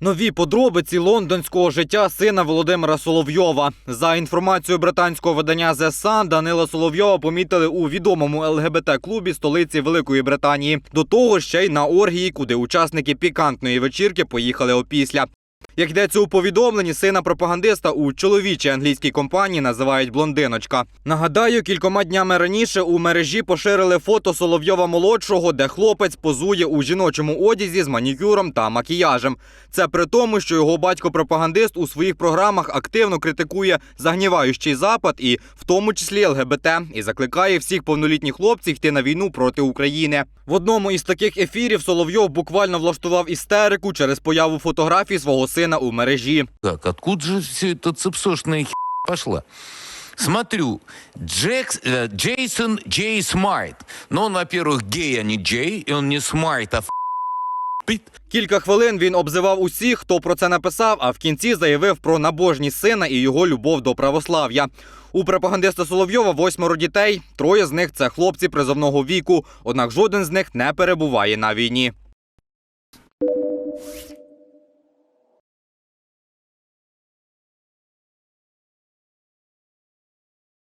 Нові подробиці лондонського життя сина Володимира Соловйова. За інформацією британського видання The Sun, Данила Соловйова помітили у відомому ЛГБТ-клубі столиці Великої Британії. До того ще й на оргії, куди учасники пікантної вечірки поїхали опісля. Як йдеться у повідомленні, сина пропагандиста у чоловічій англійській компанії називають блондиночка. Нагадаю, кількома днями раніше у мережі поширили фото Соловйова молодшого, де хлопець позує у жіночому одязі з манікюром та макіяжем. Це при тому, що його батько-пропагандист у своїх програмах активно критикує загніваючий запад і в тому числі ЛГБТ, і закликає всіх повнолітніх хлопців йти на війну проти України. В одному із таких ефірів Соловйов буквально влаштував істерику через появу фотографій свого сина у мережі. Так, откуда же все это цепсошная хер пошла? Смотрю, Джекс, э, Джейсон Джей Смарт. Но он, во-первых, гей, а не Джей, и он не смарт, а пит. Кілька хвилин він обзивав усіх, хто про це написав, а в кінці заявив про набожність сина і його любов до православ'я. У пропагандиста Соловйова восьмеро дітей. Троє з них це хлопці призовного віку. Однак жоден з них не перебуває на війні.